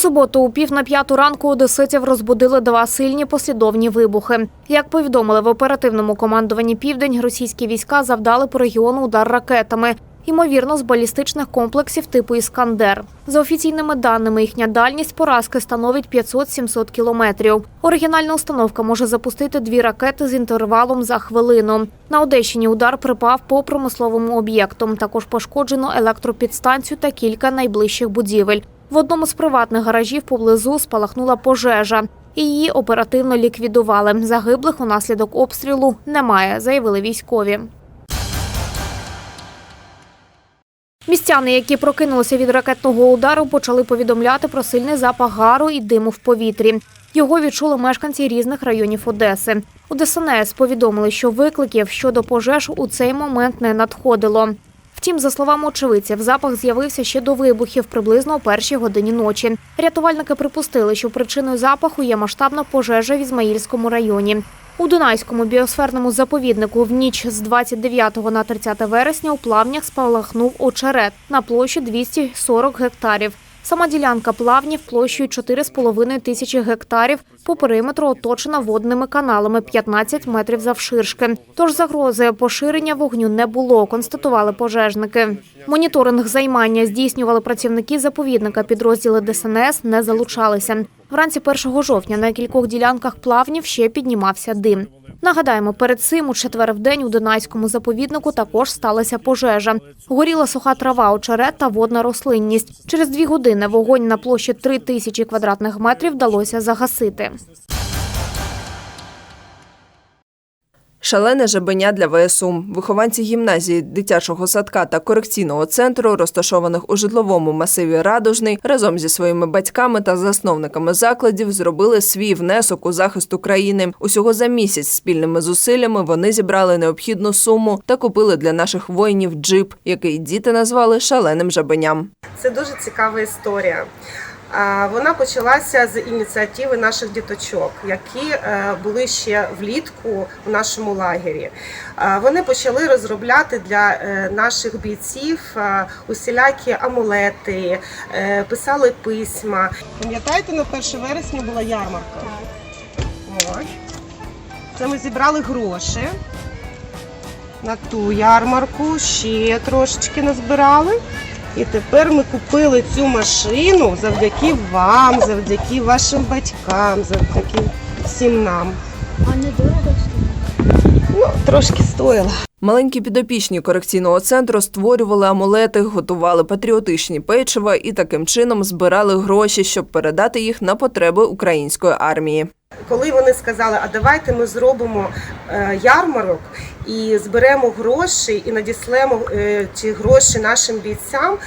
суботу у пів на п'яту ранку одеситів розбудили два сильні послідовні вибухи. Як повідомили в оперативному командуванні Південь, російські війська завдали по регіону удар ракетами. Ймовірно, з балістичних комплексів типу Іскандер. За офіційними даними, їхня дальність поразки становить 500-700 кілометрів. Оригінальна установка може запустити дві ракети з інтервалом за хвилину. На Одещині удар припав по промисловому об'єкту. Також пошкоджено електропідстанцію та кілька найближчих будівель. В одному з приватних гаражів поблизу спалахнула пожежа. Її оперативно ліквідували. Загиблих унаслідок обстрілу немає, заявили військові. Містяни, які прокинулися від ракетного удару, почали повідомляти про сильний запах гару і диму в повітрі. Його відчули мешканці різних районів Одеси. У ДСНС повідомили, що викликів щодо пожеж у цей момент не надходило. Втім, за словами очевидців, запах з'явився ще до вибухів приблизно о першій годині ночі. Рятувальники припустили, що причиною запаху є масштабна пожежа в Ізмаїльському районі. У Дунайському біосферному заповіднику в ніч з 29 на 30 вересня у плавнях спалахнув очерет на площі 240 гектарів. Сама ділянка плавнів площею 4,5 тисячі гектарів по периметру оточена водними каналами 15 метрів завширшки. Тож загрози поширення вогню не було, констатували пожежники. Моніторинг займання здійснювали працівники заповідника. Підрозділи ДСНС не залучалися. Вранці 1 жовтня на кількох ділянках плавнів ще піднімався дим. Нагадаємо, перед цим у четвер в день у Дунайському заповіднику також сталася пожежа. Горіла суха трава, очерет та водна рослинність. Через дві години вогонь на площі 3 тисячі квадратних метрів вдалося загасити. Шалене жабеня для ВСУ. Вихованці гімназії, дитячого садка та корекційного центру, розташованих у житловому масиві Радужний, разом зі своїми батьками та засновниками закладів зробили свій внесок у захист України. Усього за місяць спільними зусиллями вони зібрали необхідну суму та купили для наших воїнів джип, який діти назвали шаленим жабеням. Це дуже цікава історія. Вона почалася з ініціативи наших діточок, які е, були ще влітку в нашому лагері. Вони почали розробляти для е, наших бійців е, усілякі амулети, писали письма. Пам'ятаєте, на 1 вересня була ярмарка? Ось. Це ми зібрали гроші на ту ярмарку, ще трошечки назбирали. І тепер ми купили цю машину завдяки вам, завдяки вашим батькам, завдяки всім нам. А не дорого стоїть? Ну, трошки стоїло. Маленькі підопічні корекційного центру створювали амулети, готували патріотичні печива і таким чином збирали гроші, щоб передати їх на потреби української армії. Коли вони сказали, а давайте ми зробимо е, ярмарок і зберемо гроші і надіслемо е, ці гроші нашим бійцям,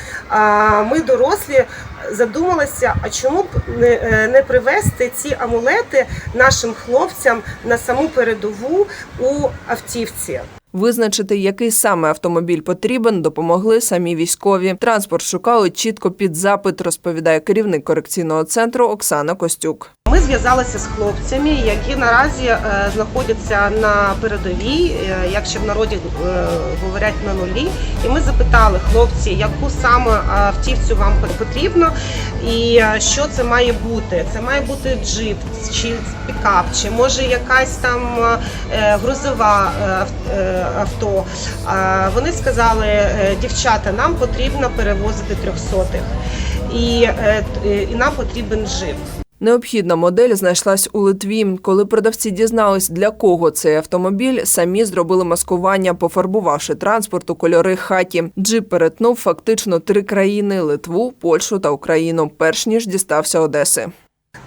ми дорослі задумалися, а чому б е, не привезти ці амулети нашим хлопцям на саму передову у автівці. Визначити, який саме автомобіль потрібен, допомогли самі військові. Транспорт шукали чітко під запит, розповідає керівник корекційного центру Оксана Костюк. Ми зв'язалися з хлопцями, які наразі е, знаходяться на передовій, е, як ще в народі е, говорять на нулі. І ми запитали хлопці, яку саме автівцю вам потрібно, і що це має бути. Це має бути джип чи пікап, чи може якась там грузова ав- авто. Вони сказали, дівчата, нам потрібно перевозити трьохсотих, і, і нам потрібен джип. Необхідна модель знайшлась у Литві. Коли продавці дізнались, для кого цей автомобіль, самі зробили маскування, пофарбувавши транспорт у кольори хаті. Джип перетнув фактично три країни: Литву, Польщу та Україну, перш ніж дістався Одеси.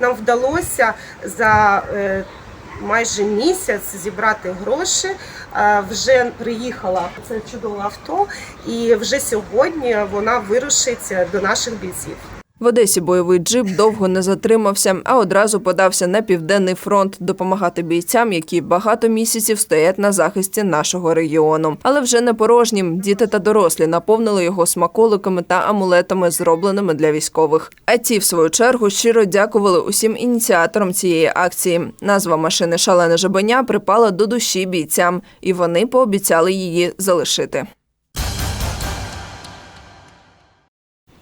Нам вдалося за е, майже місяць зібрати гроші. Е, Вже приїхала це чудове авто, і вже сьогодні вона вирушить до наших бійців. В Одесі бойовий джип довго не затримався, а одразу подався на південний фронт допомагати бійцям, які багато місяців стоять на захисті нашого регіону. Але вже не порожнім діти та дорослі наповнили його смаколиками та амулетами, зробленими для військових. А ті, в свою чергу, щиро дякували усім ініціаторам цієї акції. Назва машини Шалене жабеня припала до душі бійцям, і вони пообіцяли її залишити.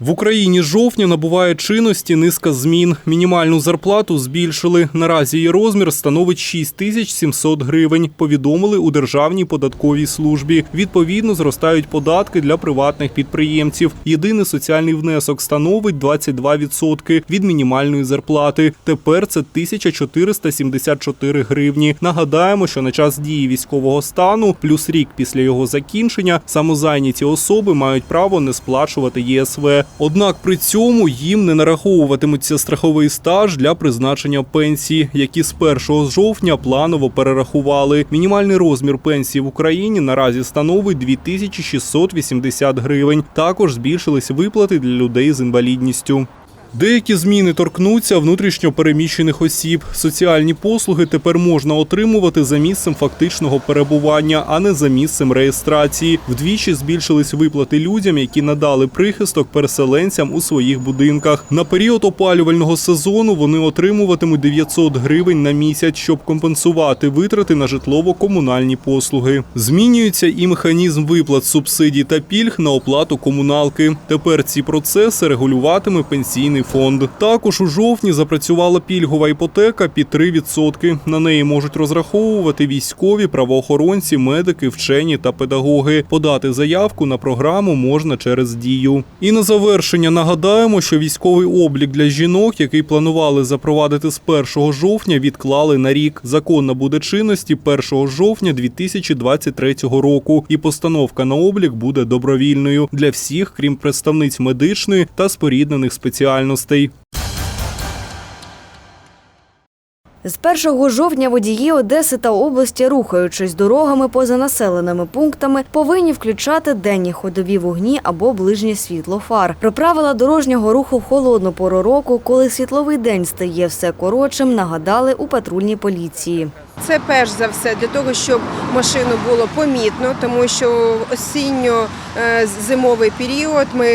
В Україні жовтня набуває чинності низка змін. Мінімальну зарплату збільшили. Наразі її розмір становить 6 тисяч 700 гривень. Повідомили у Державній податковій службі. Відповідно, зростають податки для приватних підприємців. Єдиний соціальний внесок становить 22% від мінімальної зарплати. Тепер це 1474 гривні. Нагадаємо, що на час дії військового стану плюс рік після його закінчення самозайняті особи мають право не сплачувати ЄСВ. Однак при цьому їм не нараховуватимуться страховий стаж для призначення пенсії, які з 1 жовтня планово перерахували. Мінімальний розмір пенсії в Україні наразі становить 2680 гривень. Також збільшились виплати для людей з інвалідністю. Деякі зміни торкнуться внутрішньо переміщених осіб. Соціальні послуги тепер можна отримувати за місцем фактичного перебування, а не за місцем реєстрації. Вдвічі збільшились виплати людям, які надали прихисток переселенцям у своїх будинках. На період опалювального сезону вони отримуватимуть 900 гривень на місяць, щоб компенсувати витрати на житлово-комунальні послуги. Змінюється і механізм виплат субсидій та пільг на оплату комуналки. Тепер ці процеси регулюватиме пенсійний фонд. Також у жовтні запрацювала пільгова іпотека під 3%. На неї можуть розраховувати військові, правоохоронці, медики, вчені та педагоги. Подати заявку на програму можна через дію. І на завершення нагадаємо, що військовий облік для жінок, який планували запровадити з 1 жовтня, відклали на рік. Закон набуде чинності 1 жовтня 2023 року, і постановка на облік буде добровільною для всіх, крім представниць медичної та споріднених спеціальностей. З 1 жовтня водії Одеси та області, рухаючись дорогами поза населеними пунктами, повинні включати денні ходові вогні або ближнє світло фар. Про правила дорожнього руху в холодну пору року, коли світловий день стає все коротшим, нагадали у патрульній поліції. Це перш за все для того, щоб машину було помітно, тому що осінньо-зимовий період ми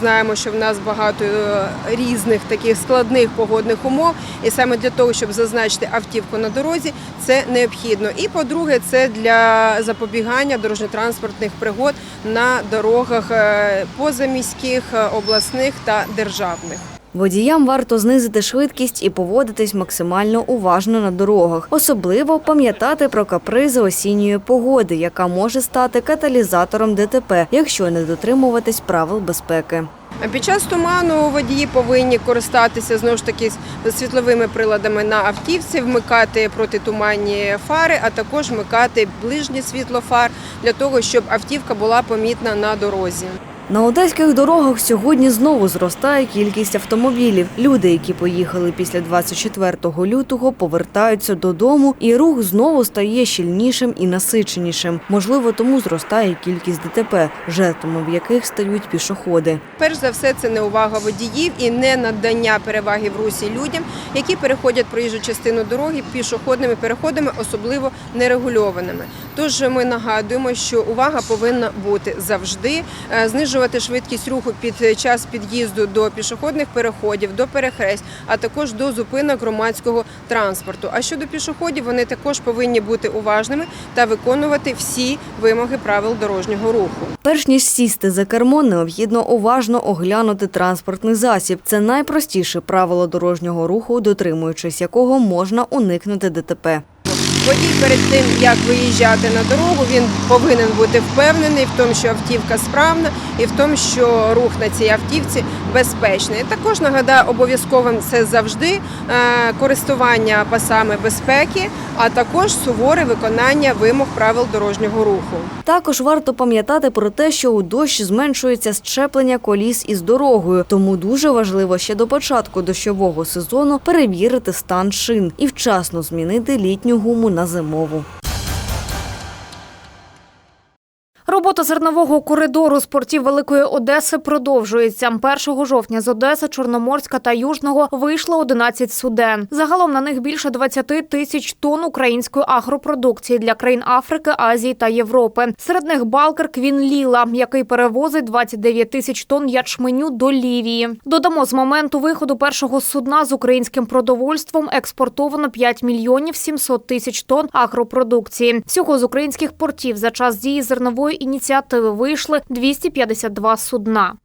знаємо, що в нас багато е, різних таких складних погодних умов, і саме для того, щоб зазначити автівку на дорозі, це необхідно. І по-друге, це для запобігання дорожньо-транспортних пригод на дорогах е, позаміських, е, обласних та державних. Водіям варто знизити швидкість і поводитись максимально уважно на дорогах. Особливо пам'ятати про капризи осінньої погоди, яка може стати каталізатором ДТП, якщо не дотримуватись правил безпеки. Під час туману водії повинні користатися знову ж таки світловими приладами на автівці, вмикати протитуманні фари, а також вмикати ближнє світло фар для того, щоб автівка була помітна на дорозі. На одеських дорогах сьогодні знову зростає кількість автомобілів. Люди, які поїхали після 24 лютого, повертаються додому, і рух знову стає щільнішим і насиченішим. Можливо, тому зростає кількість ДТП, жертвами в яких стають пішоходи. Перш за все, це неувага водіїв і не надання переваги в русі людям, які переходять проїжджу частину дороги пішохідними переходами, особливо нерегульованими. Тож ми нагадуємо, що увага повинна бути завжди. Е, Знижувати швидкість руху під час під'їзду до пішохідних переходів, до перехресть, а також до зупинок громадського транспорту. А щодо пішоходів, вони також повинні бути уважними та виконувати всі вимоги правил дорожнього руху. Перш ніж сісти за кермо, необхідно уважно оглянути транспортний засіб. Це найпростіше правило дорожнього руху, дотримуючись якого можна уникнути ДТП. Водій перед тим, як виїжджати на дорогу, він повинен бути впевнений в тому, що автівка справна і в тому, що рух на цій автівці безпечний. Також нагадаю, обов'язковим це завжди е, користування пасами безпеки, а також суворе виконання вимог правил дорожнього руху. Також варто пам'ятати про те, що у дощ зменшується щеплення коліс із дорогою, тому дуже важливо ще до початку дощового сезону перевірити стан шин і вчасно змінити літню гуму на зимову. Робота зернового коридору з портів Великої Одеси продовжується. 1 жовтня з Одеси, Чорноморська та Южного вийшло 11 суден. Загалом на них більше 20 тисяч тонн української агропродукції для країн Африки, Азії та Європи. Серед них балкер Квін Ліла, який перевозить 29 тисяч тонн ячменю до Лівії. Додамо з моменту виходу першого судна з українським продовольством експортовано 5 мільйонів 700 тисяч тонн агропродукції. Всього з українських портів за час дії зернової ініціативи вийшли 252 судна.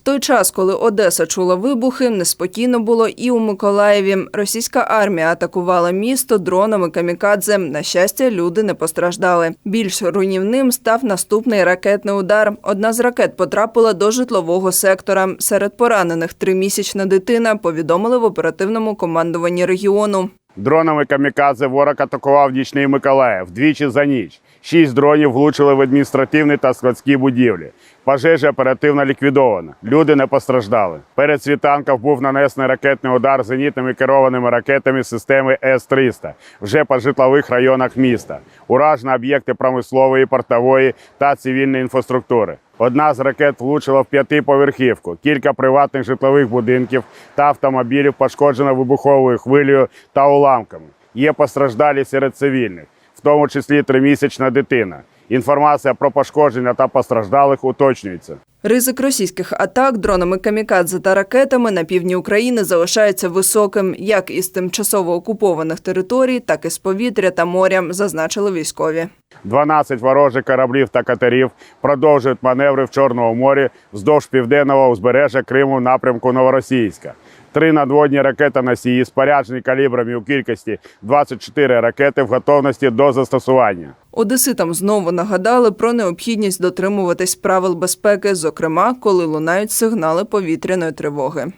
В той час, коли Одеса чула вибухи, неспокійно було і у Миколаєві. Російська армія атакувала місто дронами камікадзе. На щастя, люди не постраждали. Більш руйнівним став наступний ракетний удар. Одна з ракет потрапила до житлового сектора. Серед поранених тримісячна дитина повідомили в оперативному командуванні регіону. Дронами камікадзе ворог атакував нічний Миколаїв двічі за ніч. Шість дронів влучили в адміністративні та складські будівлі. Пожежа оперативно ліквідована. Люди не постраждали. Перед світанком був нанесений ракетний удар зенітними керованими ракетами системи С-300 вже по житлових районах міста. Уражено об'єкти промислової, портової та цивільної інфраструктури. Одна з ракет влучила в п'ятиповерхівку. Кілька приватних житлових будинків та автомобілів пошкоджено вибуховою хвилею та уламками. Є постраждалі серед цивільних, в тому числі тримісячна дитина. Інформація про пошкодження та постраждалих уточнюється. Ризик російських атак дронами камікадзе та ракетами на півдні України залишається високим, як із тимчасово окупованих територій, так і з повітря та моря, зазначили військові. 12 ворожих кораблів та катерів продовжують маневри в Чорному морі вздовж південного узбережжя Криму напрямку Новоросійська. Три надводні ракети-носії, споряджені калібрами у кількості 24 ракети в готовності до застосування. Одеситам знову нагадали про необхідність дотримуватись правил безпеки, зокрема, коли лунають сигнали повітряної тривоги.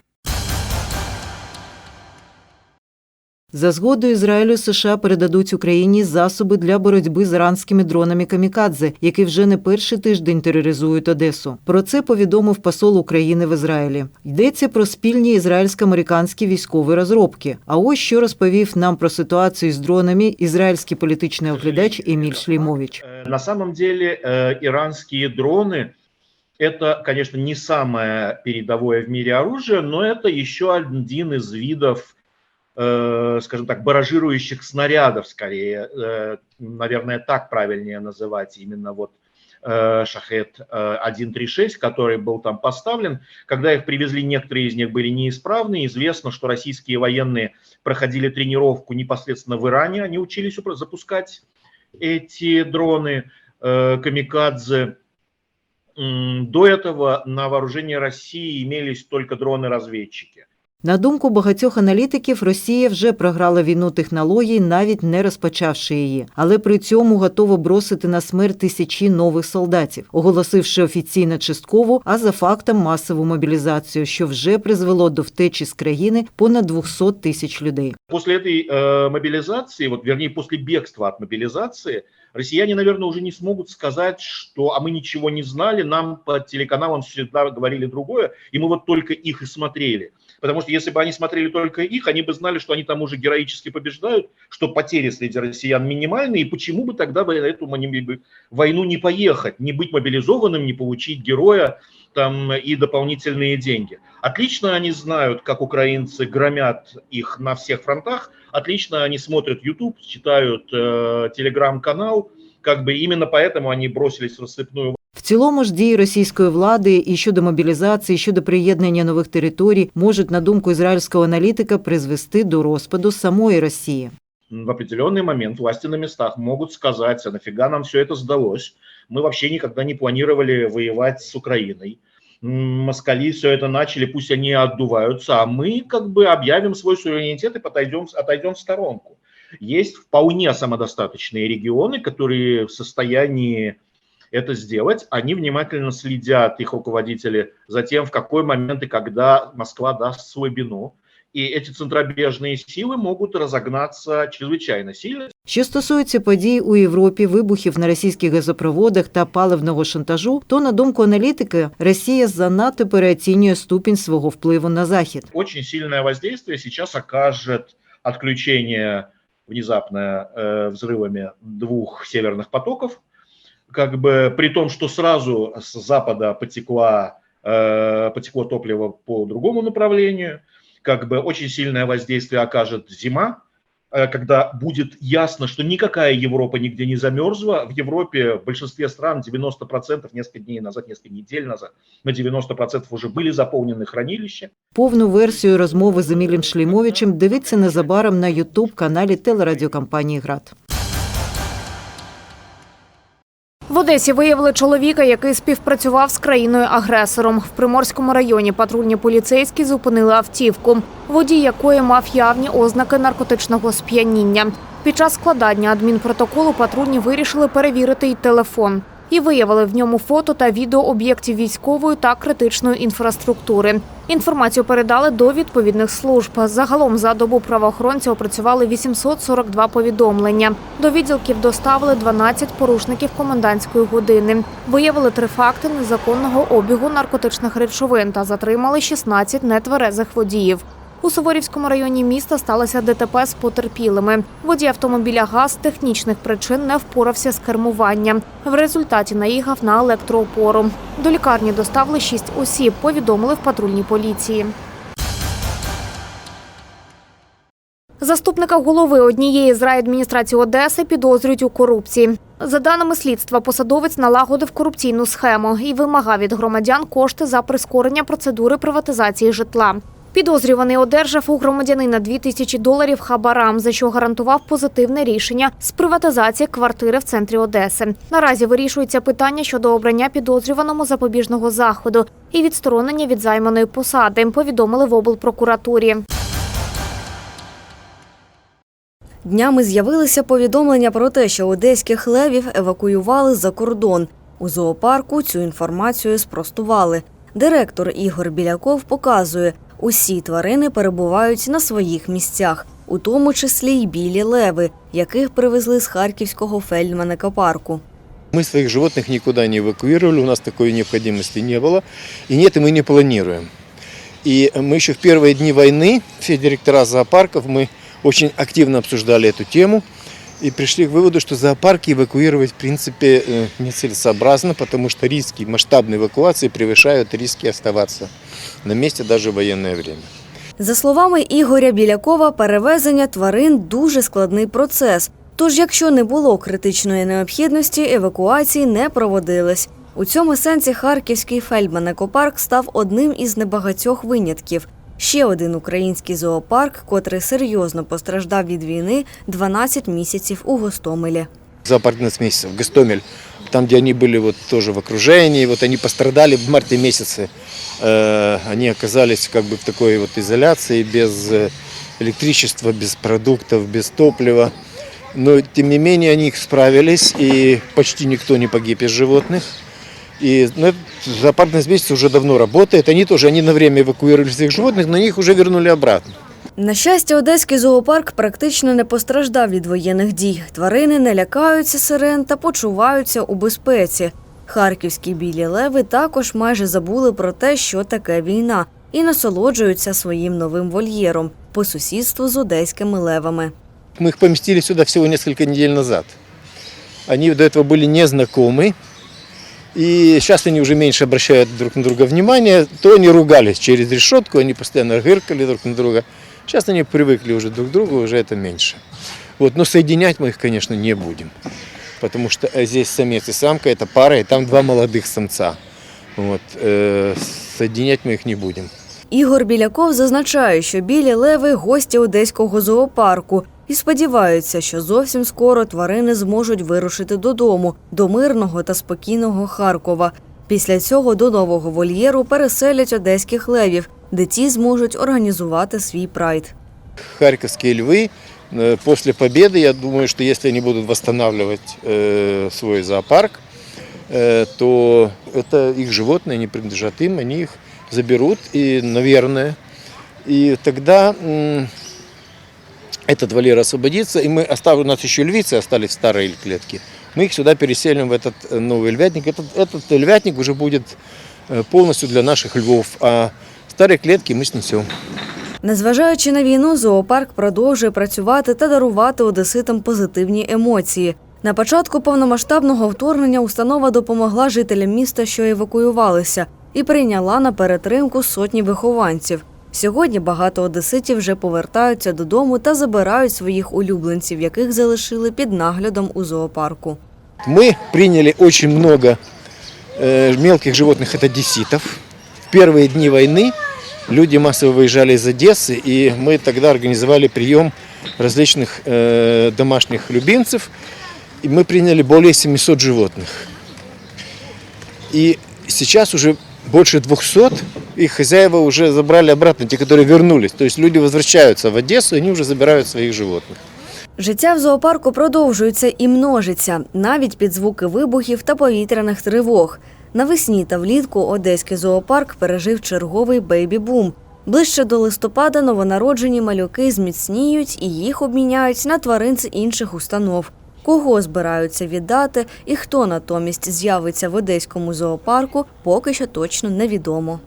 За згодою Ізраїлю США передадуть Україні засоби для боротьби з іранськими дронами камікадзе, які вже не перший тиждень тероризують Одесу. Про це повідомив посол України в Ізраїлі. Йдеться про спільні ізраїльсько-американські військові розробки. А ось що розповів нам про ситуацію з дронами ізраїльський політичний оглядач Еміль Шлеймович. Э, На самом деле э, иранские дроны это, конечно, не самое передовое в мире оружие, но это еще один из видов, э, скажем так, баражирующих снарядов, скорее, э, наверное, так правильнее называть именно вот э, Шахет э, 136, который был там поставлен. Когда их привезли, некоторые из них были неисправны. Известно, что российские военные проходили тренировку непосредственно в Иране, они учились запускать эти дроны э, камикадзе. До этого на вооружении России имелись только дроны-разведчики. На думку багатьох аналітиків, Росія вже програла війну технологій, навіть не розпочавши її, але при цьому готова бросити на смерть тисячі нових солдатів, оголосивши офіційно часткову, а за фактом масову мобілізацію, що вже призвело до втечі з країни понад 200 тисяч людей. После этой э, мобилизации, вот вернее после бегства от мобилизации, россияне, наверное, уже не смогут сказать, что а мы ничего не знали, нам по телеканалам всегда говорили другое, и мы вот только их и смотрели. Потому что если бы они смотрели только их, они бы знали, что они там уже героически побеждают, что потери среди россиян минимальные, и почему бы тогда бы на эту войну не поехать, не быть мобилизованным, не получить героя там и дополнительные деньги. Отлично они знают, как украинцы громят их на всех фронтах, отлично они смотрят YouTube, читают э, телеграм-канал, как бы именно поэтому они бросились в рассыпную В цілому ж дії російської влади і щодо мобілізації, і щодо приєднання нових територій можуть, на думку ізраїльського аналітика, призвести до розпаду самої Росії. в определенный момент власти на местах могут сказать, а нафига нам все это сдалось? Мы вообще никогда не планировали воевать с Украиной. М, Москали все это начали, пусть они отдуваются, а мы как бы объявим свой суверенитет и отойдем, отойдем в сторонку. Есть вполне самодостаточные регионы, которые в состоянии это сделать. Они внимательно следят, их руководители, за тем, в какой момент и когда Москва даст слабину. И эти центробежные силы могут разогнаться чрезвычайно сильно. Що стосується подій у Європі, вибухів на російських газопроводах та паливного шантажу, то на думку аналітики, Росія занадто переоцінює ступінь свого впливу на захід. Очень сильное воздействие сейчас окажет отключение внезапное э, взрывами двух северных потоков, как бы при том, что сразу с запада потекла, э, потекло топливо по другому направлению, как бы очень сильное воздействие окажет зима, э, когда будет ясно, что никакая Европа нигде не замерзла. В Европе в большинстве стран 90% несколько дней назад, несколько недель назад, на 90% уже были заполнены хранилища. Повну версію розмови з Емілем Шлімовичем дивіться незабаром на Ютуб каналі телерадіокомпанії ГРАД. В Одесі виявили чоловіка, який співпрацював з країною-агресором. В Приморському районі патрульні поліцейські зупинили автівку, водій якої мав явні ознаки наркотичного сп'яніння. Під час складання адмінпротоколу патрульні вирішили перевірити й телефон. І виявили в ньому фото та відео об'єктів військової та критичної інфраструктури. Інформацію передали до відповідних служб. Загалом за добу правоохоронці опрацювали 842 повідомлення. До відділків доставили 12 порушників комендантської години. Виявили три факти незаконного обігу наркотичних речовин та затримали 16 нетверезих водіїв. У Суворівському районі міста сталося ДТП з потерпілими. Водій автомобіля ГАЗ технічних причин не впорався з кермуванням. В результаті наїхав на електроопору. До лікарні доставили шість осіб, повідомили в патрульній поліції. Заступника голови однієї з райадміністрацій Одеси підозрюють у корупції. За даними слідства, посадовець налагодив корупційну схему і вимагав від громадян кошти за прискорення процедури приватизації житла. Підозрюваний одержав у громадянина 2 тисячі доларів хабарам, за що гарантував позитивне рішення з приватизації квартири в центрі Одеси. Наразі вирішується питання щодо обрання підозрюваному запобіжного заходу і відсторонення від займаної посади. Повідомили в облпрокуратурі. Днями з'явилися повідомлення про те, що одеських левів евакуювали за кордон. У зоопарку цю інформацію спростували. Директор Ігор Біляков показує, усі тварини перебувають на своїх місцях, у тому числі й білі леви, яких привезли з харківського фельдманека парку. Мы своих животных никуда не эвакуировали, у нас такой необходимости не было. И нет, и мы не планируем. И мы еще в первые дни войны, все директора зоопарков, мы очень активно обсуждали эту тему и пришли к выводу, что зоопарки эвакуировать в принципе э, нецелесообразно, потому что риски масштабной эвакуации превышают риски оставаться на месте даже в военное время. За словами Ігоря Білякова, перевезення тварин дуже складний процес. Тож, якщо не було критичної необхідності, евакуації не проводились. У цьому сенсі харківський фельдман-екопарк став одним із небагатьох винятків. Ще один український зоопарк, котрий серйозно постраждав від війни 12 місяців у Гостомелі. Зоопарк 15 месяцев, Гастомель, там, где они были вот тоже в окружении, вот они пострадали в марте месяце. Э, они оказались как бы в такой вот изоляции, без э, электричества, без продуктов, без топлива. Но, тем не менее, они справились, и почти никто не погиб из животных. И ну, этот зоопарк 15 месяцев уже давно работает. Они тоже, они на время эвакуировали всех животных, но их уже вернули обратно. На щастя, одеський зоопарк практично не постраждав від воєнних дій. Тварини не лякаються сирен та почуваються у безпеці. Харківські білі леви також майже забули про те, що таке війна, і насолоджуються своїм новим вольєром по сусідству з одеськими левами. Мы их поместили сюда всего несколько недель назад. Они до этого были незнакомы. И сейчас они уже меньше обращают друг на друга внимание. То они ругались через решетку, они постоянно гыркали друг на друга. Сейчас они привыкли уже друг к другу, уже это меньше. Вот, но соединять мы их, конечно, не будем. Потому что э, здесь самец и самка, это пара, и там два молодых самца. Вот, э, соединять мы их не будем. Ігор Біляков зазначає, що білі леви гості одеського зоопарку і сподіваються, що зовсім скоро тварини зможуть вирушити додому, до мирного та спокійного Харкова. Після цього до нового вольєру переселять одеських левів, де ті зможуть організувати свій прайд. Харьковские львы э, после победы, я думаю, что если они будут восстанавливать э, свой зоопарк, э, то это их животные, они принадлежат им, они их заберут, и, наверное, и тогда м, этот вольер освободится, и мы оставим, у нас еще львицы остались в старой клетке, мы их сюда переселим в этот э, новый львятник. Этот, этот львятник уже будет э, полностью для наших львов, а старые клетки мы снесем. Незважаючи на війну, зоопарк продовжує працювати та дарувати одеситам позитивні емоції. На початку повномасштабного вторгнення установа допомогла жителям міста, що евакуювалися, і прийняла на перетримку сотні вихованців. Сьогодні багато одеситів вже повертаються додому та забирають своїх улюбленців, яких залишили під наглядом у зоопарку. Мы приняли очень много э, мелких животных от одесситов. В первые дни войны люди массово выезжали из Одессы, и мы тогда организовали прием различных э, домашних любимцев. И мы приняли более 700 животных. И сейчас уже больше 200, их хозяева уже забрали обратно, те, которые вернулись. То есть люди возвращаются в Одессу, и они уже забирают своих животных. Життя в зоопарку продовжується і множиться, навіть під звуки вибухів та повітряних тривог. Навесні та влітку одеський зоопарк пережив черговий бейбі-бум. Ближче до листопада новонароджені малюки зміцніють і їх обміняють на тварин з інших установ. Кого збираються віддати і хто натомість з'явиться в одеському зоопарку, поки що точно невідомо.